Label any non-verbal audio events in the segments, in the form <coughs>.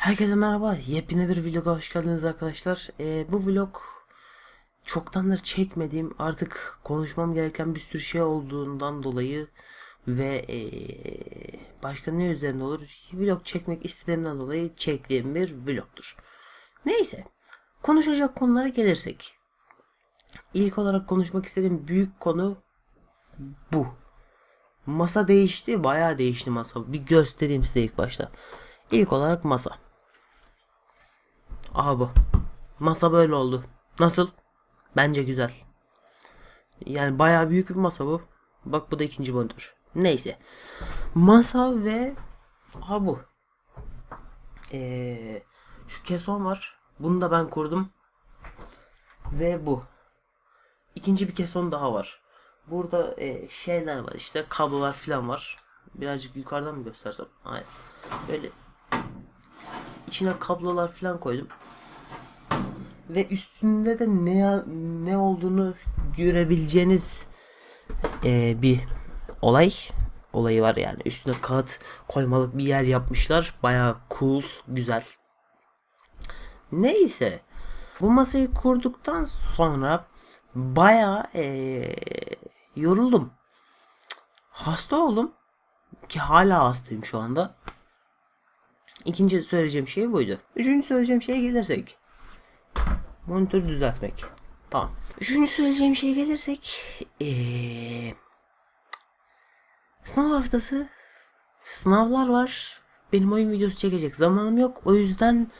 Herkese merhaba. Yepyeni bir vloga hoş geldiniz arkadaşlar. Ee, bu vlog çoktandır çekmediğim artık konuşmam gereken bir sürü şey olduğundan dolayı ve ee, başka ne üzerinde olur vlog çekmek istediğimden dolayı çektiğim bir vlogdur. Neyse konuşacak konulara gelirsek. İlk olarak konuşmak istediğim büyük konu bu. Masa değişti, bayağı değişti masa. Bir göstereyim size ilk başta. İlk olarak masa. Aha bu. Masa böyle oldu. Nasıl? Bence güzel. Yani bayağı büyük bir masa bu. Bak bu da ikinci monitör. Neyse. Masa ve aha bu. Ee, şu keson var. Bunu da ben kurdum. Ve bu. İkinci bir keson daha var. Burada e, şeyler var işte kablolar falan var. Birazcık yukarıdan mı göstersem? Aynen. Böyle içine kablolar falan koydum. Ve üstünde de ne ne olduğunu görebileceğiniz e, bir olay olayı var yani. Üstüne kağıt koymalık bir yer yapmışlar. Bayağı cool, güzel. Neyse. Bu masayı kurduktan sonra bayağı e, yoruldum. Hasta oldum. Ki hala hastayım şu anda. İkinci söyleyeceğim şey buydu. Üçüncü söyleyeceğim şeye gelirsek. Monitörü düzeltmek. Tamam. Üçüncü söyleyeceğim şeye gelirsek. Ee, sınav haftası. Sınavlar var. Benim oyun videosu çekecek zamanım yok. O yüzden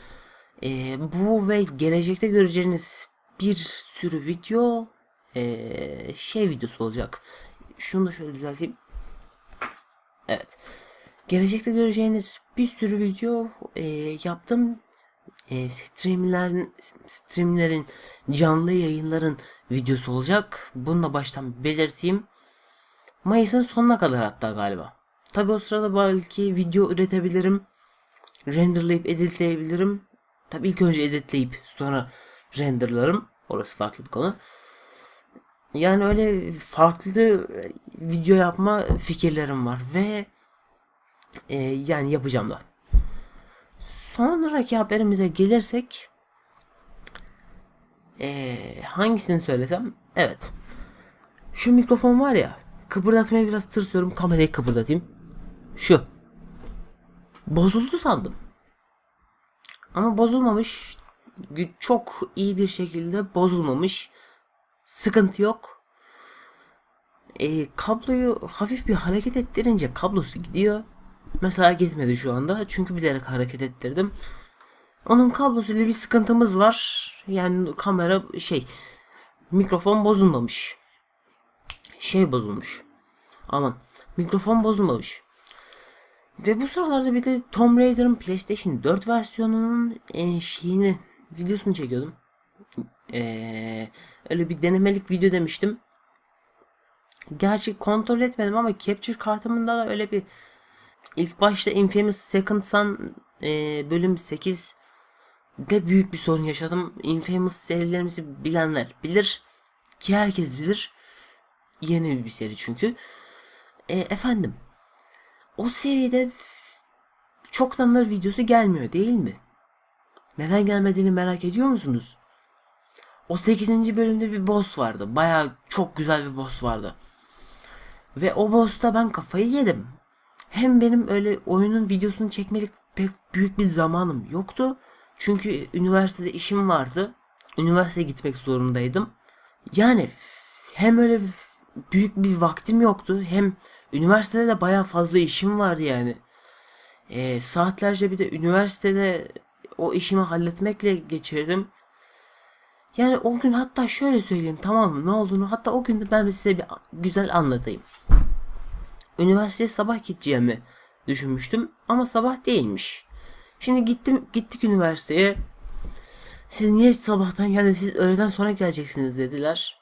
ee, bu ve gelecekte göreceğiniz bir sürü video ee, şey videosu olacak. Şunu da şöyle düzelteyim. Evet. Gelecekte göreceğiniz bir sürü video e, yaptım. E, streamlerin, streamlerin, canlı yayınların videosu olacak. Bunu da baştan belirteyim. Mayıs'ın sonuna kadar hatta galiba. Tabi o sırada belki video üretebilirim. Renderlayıp editleyebilirim. Tabi ilk önce editleyip sonra renderlarım. Orası farklı bir konu. Yani öyle farklı video yapma fikirlerim var ve e, yani yapacağım da. Sonraki haberimize gelirsek e, hangisini söylesem? Evet. Şu mikrofon var ya kıpırdatmaya biraz tırsıyorum kamerayı kıpırdatayım. Şu. Bozuldu sandım. Ama bozulmamış çok iyi bir şekilde bozulmamış. Sıkıntı yok. E, kabloyu hafif bir hareket ettirince kablosu gidiyor Mesela gitmedi şu anda. Çünkü bilerek hareket ettirdim. Onun kablosuyla bir sıkıntımız var. Yani kamera şey mikrofon bozulmamış. Şey bozulmuş. Aman mikrofon bozulmamış. Ve bu sıralarda bir de Tomb Raider'ın PlayStation 4 versiyonunun e, şeyini videosunu çekiyordum. E, öyle bir denemelik video demiştim. Gerçi kontrol etmedim ama capture kartımında da öyle bir İlk başta Infamous Second Son e, bölüm 8 de büyük bir sorun yaşadım. Infamous serilerimizi bilenler bilir ki herkes bilir. Yeni bir seri çünkü. E, efendim o seride çoktandır videosu gelmiyor değil mi? Neden gelmediğini merak ediyor musunuz? O 8. bölümde bir boss vardı. Baya çok güzel bir boss vardı. Ve o boss'ta ben kafayı yedim hem benim öyle oyunun videosunu çekmelik pek büyük bir zamanım yoktu. Çünkü üniversitede işim vardı. Üniversiteye gitmek zorundaydım. Yani hem öyle büyük bir vaktim yoktu hem üniversitede de baya fazla işim vardı yani. E, saatlerce bir de üniversitede o işimi halletmekle geçirdim. Yani o gün hatta şöyle söyleyeyim tamam mı ne olduğunu hatta o gün ben size bir güzel anlatayım üniversiteye sabah gideceğimi düşünmüştüm ama sabah değilmiş. Şimdi gittim gittik üniversiteye. Siz niye sabahtan geldiniz? Siz öğleden sonra geleceksiniz dediler.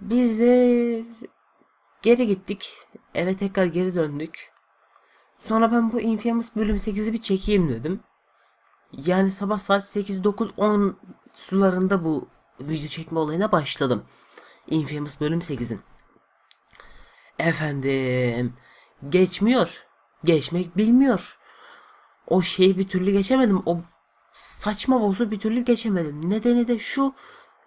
Biz de geri gittik. Eve tekrar geri döndük. Sonra ben bu Infamous bölüm 8'i bir çekeyim dedim. Yani sabah saat 8, 9, 10 sularında bu video çekme olayına başladım. Infamous bölüm 8'in. Efendim geçmiyor. Geçmek bilmiyor. o şeyi bir türlü geçemedim. O saçma bozu bir türlü geçemedim. Nedeni de şu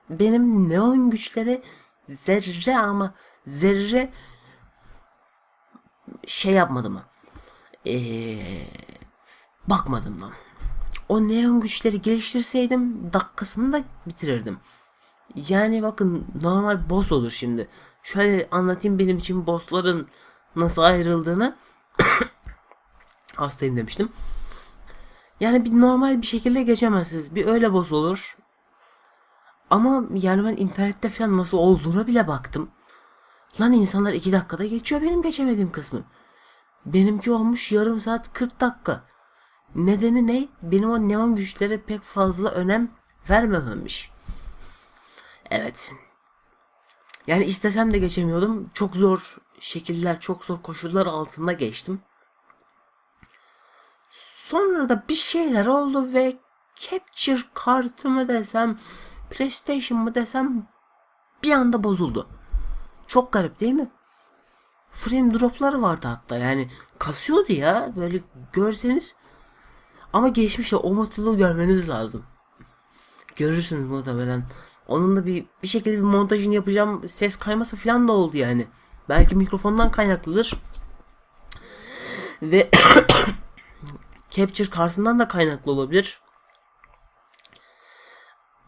benim neon güçleri zerre ama zerre şey yapmadım lan. Ee, bakmadım lan. O neon güçleri geliştirseydim dakikasını da bitirirdim. Yani bakın normal boss olur şimdi. Şöyle anlatayım benim için bossların nasıl ayrıldığını. <coughs> Hastayım demiştim. Yani bir normal bir şekilde geçemezsiniz. Bir öyle boss olur. Ama yani ben internette falan nasıl olduğuna bile baktım. Lan insanlar 2 dakikada geçiyor benim geçemediğim kısmı. Benimki olmuş yarım saat 40 dakika. Nedeni ne? Benim o neon güçlere pek fazla önem vermememiş. Evet. Yani istesem de geçemiyordum. Çok zor şekiller, çok zor koşullar altında geçtim. Sonra da bir şeyler oldu ve capture kartı mı desem, PlayStation mı desem bir anda bozuldu. Çok garip değil mi? Frame dropları vardı hatta yani kasıyordu ya böyle görseniz ama geçmişte o mutluluğu görmeniz lazım. Görürsünüz muhtemelen. Onun da bir bir şekilde bir montajını yapacağım. Ses kayması falan da oldu yani. Belki mikrofondan kaynaklıdır. Ve <coughs> capture kartından da kaynaklı olabilir.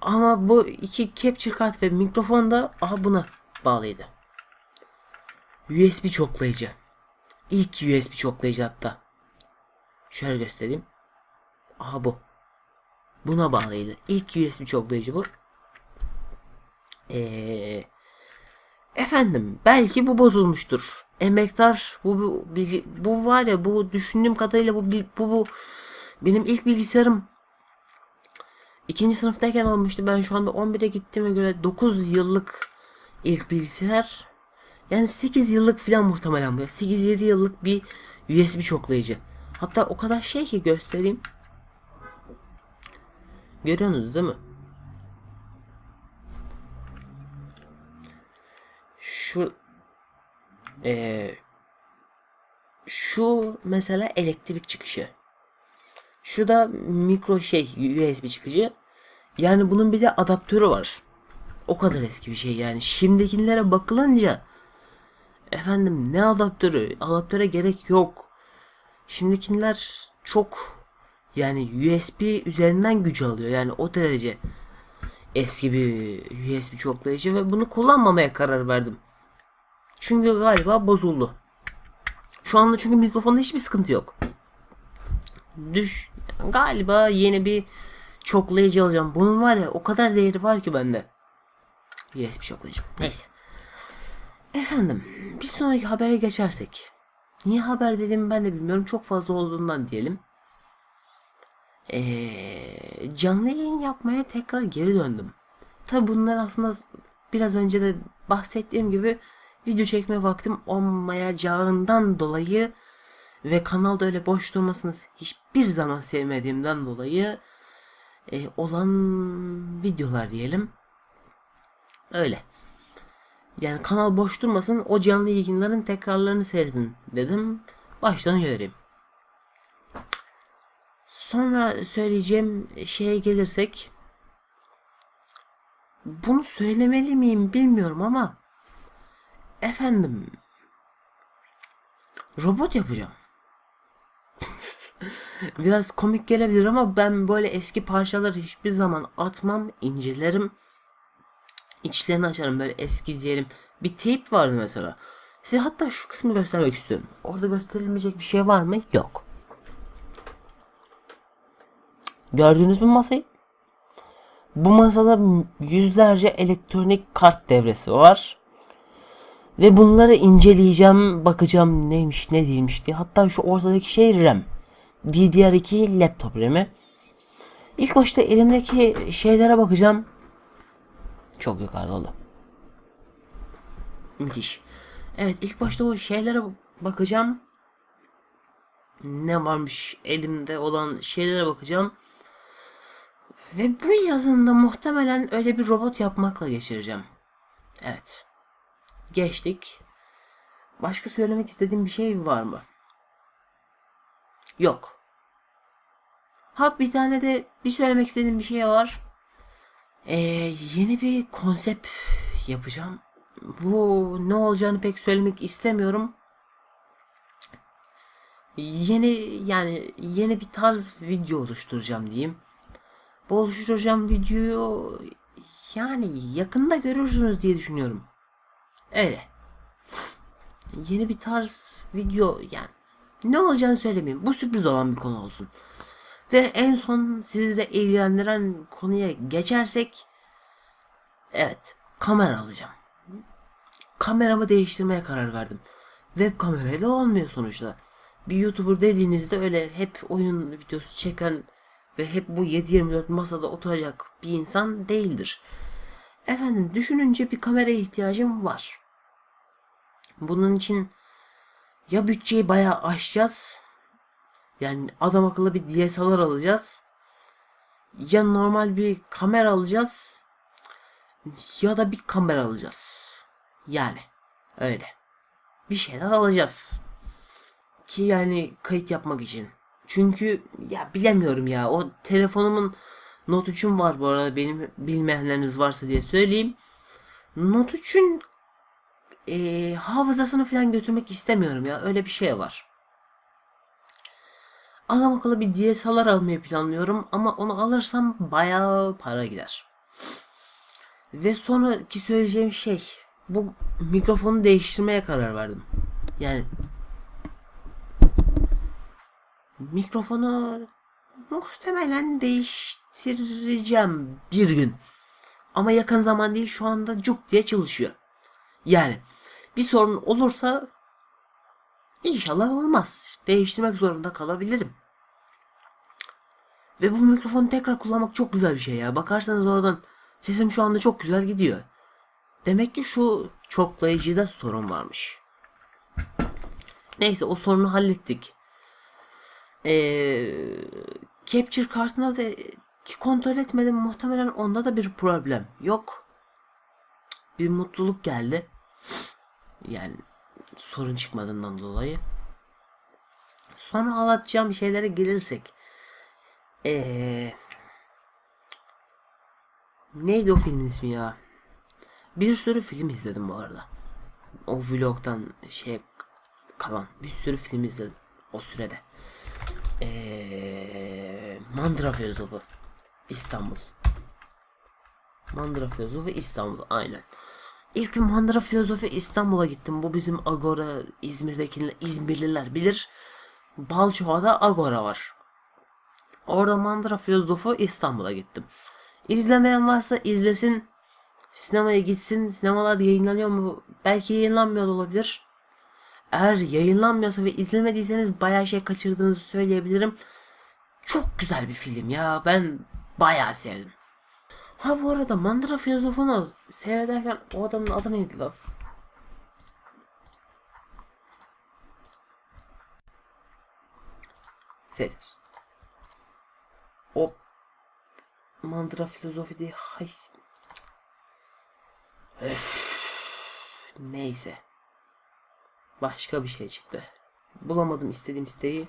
Ama bu iki capture kart ve mikrofon da aha buna bağlıydı. USB çoklayıcı. İlk USB çoklayıcı hatta. Şöyle göstereyim. Aha bu. Buna bağlıydı. İlk USB çoklayıcı bu. Ee, efendim belki bu bozulmuştur. Emektar bu, bu, bu var ya bu düşündüğüm kadarıyla bu, bu, bu benim ilk bilgisayarım ikinci sınıftayken almıştı. Ben şu anda 11'e gittiğime göre 9 yıllık ilk bilgisayar. Yani 8 yıllık falan muhtemelen bu. 8-7 yıllık bir USB çoklayıcı. Hatta o kadar şey ki göstereyim. Görüyorsunuz değil mi? Şu eee şu mesela elektrik çıkışı. Şu da mikro şey USB çıkıcı. Yani bunun bir de adaptörü var. O kadar eski bir şey yani. Şimdikilere bakılınca efendim ne adaptörü? Adaptöre gerek yok. Şimdikiler çok yani USB üzerinden güç alıyor. Yani o derece eski bir USB çoklayıcı ve bunu kullanmamaya karar verdim. Çünkü galiba bozuldu. Şu anda çünkü mikrofonda hiçbir sıkıntı yok. Düş galiba yeni bir çoklayıcı alacağım. Bunun var ya o kadar değeri var ki bende. USB çoklayıcı. Neyse. Efendim bir sonraki habere geçersek. Niye haber dediğimi ben de bilmiyorum. Çok fazla olduğundan diyelim. Ee, canlı yayın yapmaya tekrar geri döndüm. Tabi bunlar aslında biraz önce de bahsettiğim gibi video çekme vaktim olmayacağından dolayı ve kanalda öyle boş durmasını hiçbir zaman sevmediğimden dolayı e, olan videolar diyelim. Öyle. Yani kanal boş durmasın o canlı yayınların tekrarlarını seyredin dedim. Baştan uyarayım. Sonra söyleyeceğim şeye gelirsek bunu söylemeli miyim bilmiyorum ama efendim robot yapacağım. <laughs> Biraz komik gelebilir ama ben böyle eski parçaları hiçbir zaman atmam, incelerim. İçlerini açarım böyle eski diyelim. Bir teyp vardı mesela. Size hatta şu kısmı göstermek istiyorum. Orada gösterilmeyecek bir şey var mı? Yok. Gördünüz mü masayı? Bu masada yüzlerce elektronik kart devresi var. Ve bunları inceleyeceğim, bakacağım neymiş ne değilmiş diye. Hatta şu ortadaki şey RAM. DDR2 laptop RAM'i. İlk başta elimdeki şeylere bakacağım. Çok yukarıda oldu. Müthiş. Evet ilk başta o şeylere bakacağım. Ne varmış elimde olan şeylere bakacağım. Ve bu yazında muhtemelen öyle bir robot yapmakla geçireceğim. Evet. Geçtik. Başka söylemek istediğim bir şey var mı? Yok. Ha bir tane de bir söylemek istediğim bir şey var. Ee, yeni bir konsept yapacağım. Bu ne olacağını pek söylemek istemiyorum. Yeni yani yeni bir tarz video oluşturacağım diyeyim. Bu oluşturacağım videoyu yani yakında görürsünüz diye düşünüyorum. Öyle. Yeni bir tarz video yani ne olacağını söylemeyeyim. Bu sürpriz olan bir konu olsun. Ve en son sizi de ilgilendiren konuya geçersek evet kamera alacağım. Kameramı değiştirmeye karar verdim. Web kamerayla olmuyor sonuçta. Bir YouTuber dediğinizde öyle hep oyun videosu çeken ve hep bu 7-24 masada oturacak bir insan değildir. Efendim düşününce bir kameraya ihtiyacım var. Bunun için ya bütçeyi bayağı aşacağız. Yani adam akıllı bir DSLR alacağız. Ya normal bir kamera alacağız. Ya da bir kamera alacağız. Yani öyle. Bir şeyler alacağız. Ki yani kayıt yapmak için. Çünkü ya bilemiyorum ya o telefonumun Note 3'üm var bu arada benim bilmeyenleriniz varsa diye söyleyeyim. Note 3'ün e, hafızasını falan götürmek istemiyorum ya öyle bir şey var. Adam akıllı bir DSLR almayı planlıyorum ama onu alırsam bayağı para gider. Ve sonraki söyleyeceğim şey bu mikrofonu değiştirmeye karar verdim. Yani mikrofonu muhtemelen değiştireceğim bir gün. Ama yakın zaman değil şu anda cuk diye çalışıyor. Yani bir sorun olursa inşallah olmaz. Değiştirmek zorunda kalabilirim. Ve bu mikrofonu tekrar kullanmak çok güzel bir şey ya. Bakarsanız oradan sesim şu anda çok güzel gidiyor. Demek ki şu çoklayıcıda sorun varmış. Neyse o sorunu hallettik. Ee, capture kartına da ki kontrol etmedim muhtemelen onda da bir problem yok. Bir mutluluk geldi. Yani sorun çıkmadığından dolayı. Sonra anlatacağım şeylere gelirsek. Ee, neydi o filmin ismi ya? Bir sürü film izledim bu arada. O vlogdan şey kalan bir sürü film izledim o sürede. Ee, Mandıra Filozofu İstanbul. Mandıra Filozofu İstanbul aynen. İlk bir Mandıra Filozofu İstanbul'a gittim. Bu bizim Agora İzmir'deki İzmirliler bilir. Balçova'da Agora var. Orada Mandıra Filozofu İstanbul'a gittim. İzlemeyen varsa izlesin. Sinemaya gitsin. Sinemalar yayınlanıyor mu? Belki yayınlanmıyor da olabilir. Eğer yayınlanmıyorsa ve izlemediyseniz bayağı şey kaçırdığınızı söyleyebilirim. Çok güzel bir film ya. Ben bayağı sevdim. Ha bu arada Mandıra Filozofunu seyrederken o adamın adı neydi lan? Ses. O Mandıra Filozofi diye hay Öf. Neyse. Başka bir şey çıktı. Bulamadım istediğim isteği.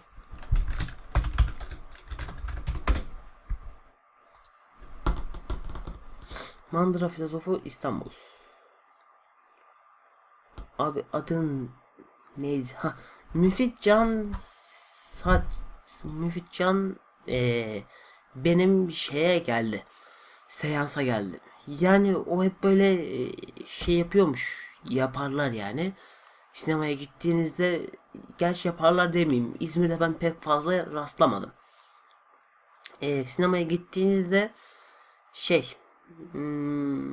Mandıra Filozofu İstanbul. Abi adın neydi? Ha, Müfit Can Saç Müfit Can ee, benim şeye geldi. Seansa geldi. Yani o hep böyle şey yapıyormuş. Yaparlar yani. Sinemaya gittiğinizde gerçi yaparlar demeyeyim. İzmir'de ben pek fazla rastlamadım. E, sinemaya gittiğinizde şey hmm,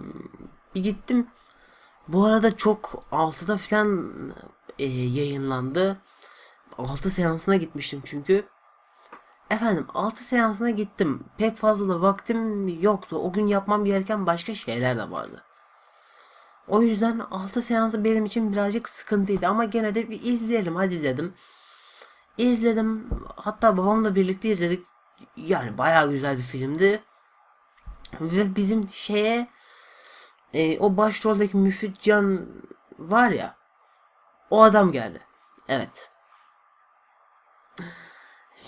bir gittim. Bu arada çok 6'da falan e, yayınlandı. 6 seansına gitmiştim çünkü. Efendim 6 seansına gittim. Pek fazla da vaktim yoktu. O gün yapmam gereken başka şeyler de vardı. O yüzden 6 seansı benim için birazcık sıkıntıydı ama gene de bir izleyelim hadi dedim. İzledim. Hatta babamla birlikte izledik. Yani bayağı güzel bir filmdi. Ve bizim şeye e, o başroldeki Müfit Can var ya o adam geldi. Evet.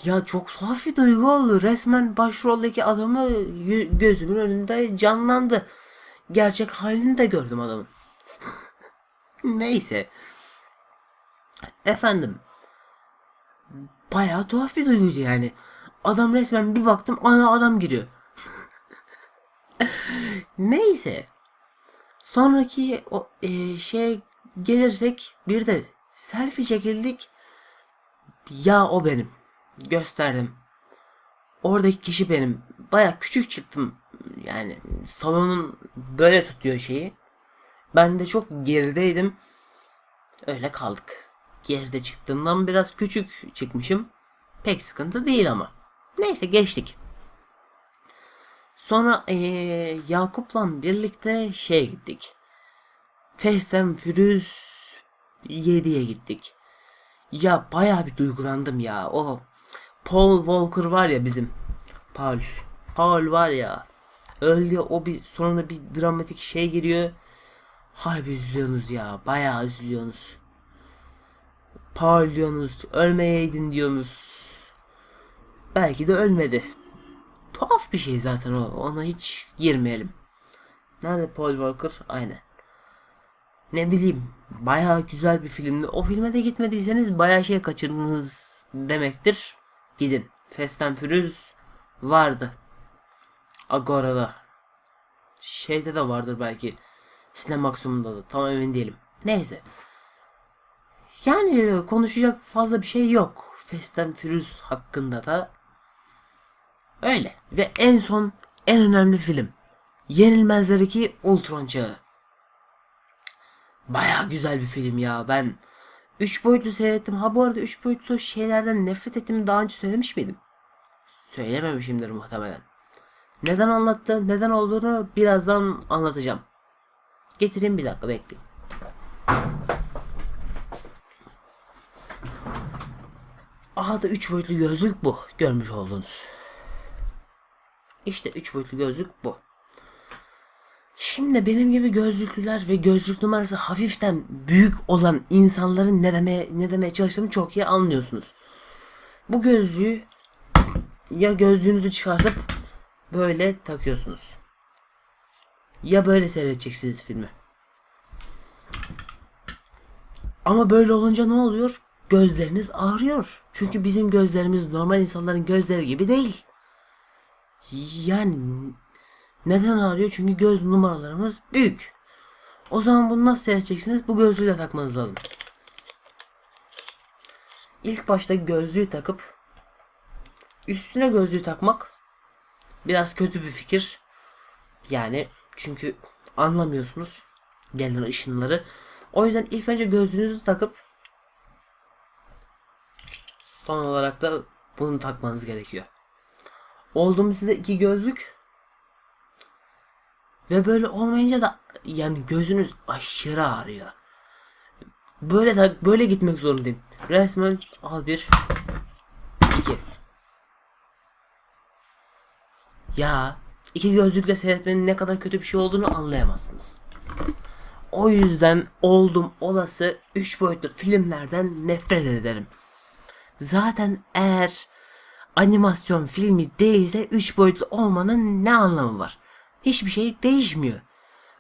Ya çok tuhaf bir duygu oldu. Resmen başroldeki adamı gözümün önünde canlandı. Gerçek halini de gördüm adamın. <laughs> Neyse. Efendim. Bayağı tuhaf bir duyguydu yani. Adam resmen bir baktım ana adam giriyor. Neyse. Sonraki o e, şey gelirsek bir de selfie çekildik. Ya o benim. Gösterdim. Oradaki kişi benim. Baya küçük çıktım. Yani salonun böyle tutuyor şeyi. Ben de çok gerideydim. Öyle kaldık. Geride çıktığımdan biraz küçük çıkmışım. Pek sıkıntı değil ama. Neyse geçtik. Sonra eee Yakup'la birlikte şeye gittik. And Furious 7'ye gittik. Ya baya bir duygulandım ya. O Paul Walker var ya bizim. Paul. Paul var ya. Öldü o bir sonunda bir dramatik şey giriyor. Harbi üzülüyorsunuz ya. Bayağı üzülüyorsunuz. Paul diyorsunuz. Ölmeyeydin diyorsunuz. Belki de ölmedi. Tuhaf bir şey zaten o. Ona hiç girmeyelim. Nerede Paul Walker? Aynen. Ne bileyim. Bayağı güzel bir filmdi. O filme de gitmediyseniz bayağı şey kaçırdınız demektir. Gidin. Fast and Furious vardı. Agora'da. Şeyde de vardır belki. Cinemaximum'da da. Tam emin değilim. Neyse. Yani konuşacak fazla bir şey yok. Fast and Furious hakkında da öyle. Ve en son en önemli film. Yenilmezler 2 Ultron Çağı. Baya güzel bir film ya. Ben 3 boyutlu seyrettim. Ha bu arada 3 boyutlu şeylerden nefret ettiğimi daha önce söylemiş miydim? Söylememişimdir muhtemelen. Neden anlattı, neden olduğunu birazdan anlatacağım. Getireyim bir dakika bekleyin. Aha da 3 boyutlu gözlük bu. Görmüş oldunuz. İşte 3 boyutlu gözlük bu. Şimdi benim gibi gözlüklüler ve gözlük numarası hafiften büyük olan insanların ne demeye, ne demeye çalıştığımı çok iyi anlıyorsunuz. Bu gözlüğü ya gözlüğünüzü çıkartıp böyle takıyorsunuz. Ya böyle seyredeceksiniz filmi. Ama böyle olunca ne oluyor? Gözleriniz ağrıyor. Çünkü bizim gözlerimiz normal insanların gözleri gibi değil. Yani neden ağrıyor? Çünkü göz numaralarımız büyük. O zaman bunu nasıl seyredeceksiniz? Bu gözlüğü de takmanız lazım. İlk başta gözlüğü takıp üstüne gözlüğü takmak biraz kötü bir fikir. Yani çünkü anlamıyorsunuz gelen ışınları. O yüzden ilk önce gözlüğünüzü takıp son olarak da bunu takmanız gerekiyor. Oldu mu size iki gözlük? Ve böyle olmayınca da yani gözünüz aşırı ağrıyor. Böyle de böyle gitmek zorundayım. Resmen al bir iki. Ya iki gözlükle seyretmenin ne kadar kötü bir şey olduğunu anlayamazsınız. O yüzden oldum olası 3 boyutlu filmlerden nefret ederim. Zaten eğer animasyon filmi değilse 3 boyutlu olmanın ne anlamı var? Hiçbir şey değişmiyor.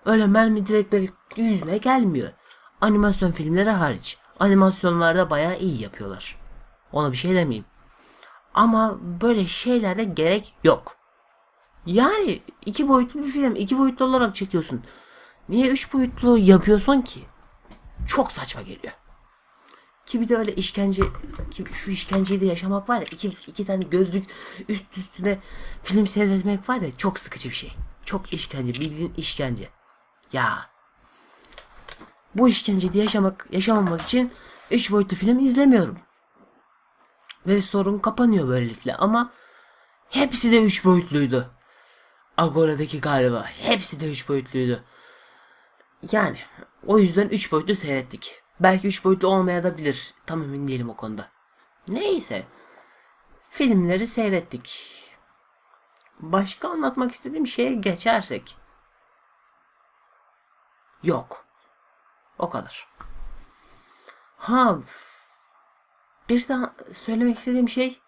Öyle mermi direkleri yüzüne gelmiyor. Animasyon filmleri hariç. Animasyonlarda bayağı iyi yapıyorlar. Ona bir şey demeyeyim. Ama böyle şeylerde gerek yok. Yani iki boyutlu bir film iki boyutlu olarak çekiyorsun. Niye üç boyutlu yapıyorsun ki? Çok saçma geliyor. Ki bir de öyle işkence ki şu işkenceyi de yaşamak var ya iki, iki tane gözlük üst üstüne film seyretmek var ya çok sıkıcı bir şey. Çok işkence bildiğin işkence. Ya bu işkenceyi yaşamak yaşamamak için üç boyutlu film izlemiyorum. Ve sorun kapanıyor böylelikle ama hepsi de üç boyutluydu. Agora'daki galiba hepsi de üç boyutluydu. Yani o yüzden 3 boyutlu seyrettik. Belki 3 boyutlu olmayabilir. Tam emin değilim o konuda. Neyse. Filmleri seyrettik. Başka anlatmak istediğim şeye geçersek. Yok. O kadar. Ha. Bir daha söylemek istediğim şey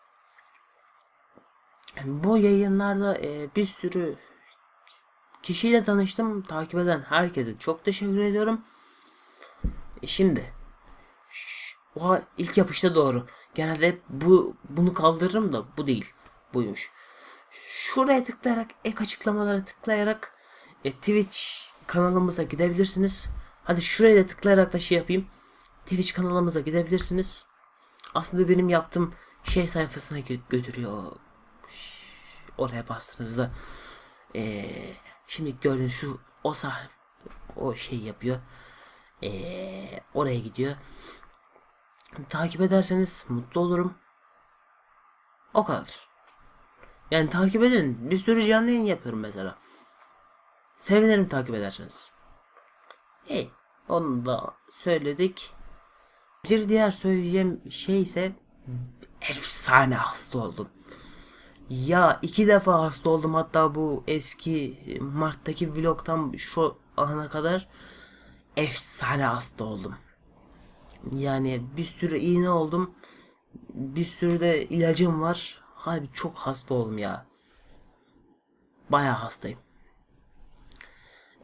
bu yayınlarda e, bir sürü kişiyle tanıştım. Takip eden herkese çok teşekkür ediyorum. E, şimdi Şş, Oha ilk yapışta doğru. Genelde bu bunu kaldırırım da bu değil. Buymuş. Şuraya tıklayarak ek açıklamalara tıklayarak e, Twitch kanalımıza gidebilirsiniz. Hadi şuraya da tıklayarak da şey yapayım. Twitch kanalımıza gidebilirsiniz. Aslında benim yaptığım şey sayfasına gö- götürüyor. Oraya bastığınızda e, şimdi gördüğünüz şu o sah o şey yapıyor. E, oraya gidiyor. Takip ederseniz mutlu olurum. O kadar. Yani takip edin. Bir sürü canlı yayın yapıyorum mesela. Sevinirim takip ederseniz. İyi. Onu da söyledik. Bir diğer söyleyeceğim şey ise efsane hasta oldum. Ya iki defa hasta oldum hatta bu eski Mart'taki vlogtan şu ana kadar efsane hasta oldum. Yani bir sürü iğne oldum. Bir sürü de ilacım var. Harbi çok hasta oldum ya. Bayağı hastayım.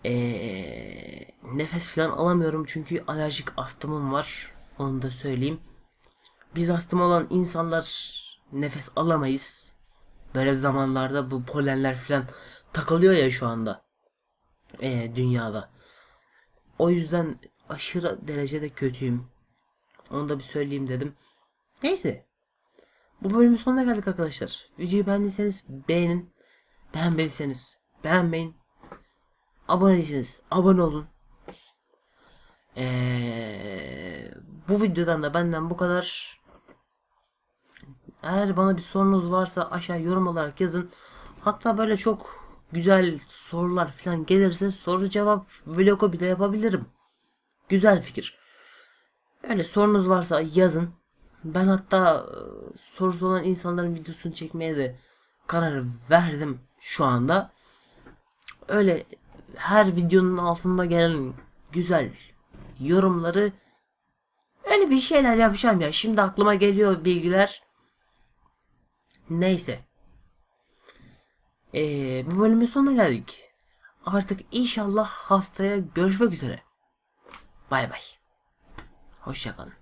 Ee, nefes falan alamıyorum çünkü alerjik astımım var. Onu da söyleyeyim. Biz astım olan insanlar nefes alamayız. Böyle zamanlarda bu polenler falan takılıyor ya şu anda. Ee, dünyada. O yüzden aşırı derecede kötüyüm. Onu da bir söyleyeyim dedim. Neyse. Bu bölümün sonuna geldik arkadaşlar. Videoyu beğendiyseniz beğenin. Beğenmediyseniz beğenmeyin. Abone değilseniz abone olun. Ee, bu videodan da benden bu kadar. Eğer bana bir sorunuz varsa aşağı yorum olarak yazın. Hatta böyle çok güzel sorular falan gelirse soru cevap vlogu bile yapabilirim. Güzel fikir. Öyle sorunuz varsa yazın. Ben hatta e, sorusu olan insanların videosunu çekmeye de karar verdim şu anda. Öyle her videonun altında gelen güzel yorumları öyle bir şeyler yapacağım ya. Şimdi aklıma geliyor bilgiler. Neyse. Ee, bu bölümün sonuna geldik. Artık inşallah haftaya görüşmek üzere. Bay bay. Hoşçakalın.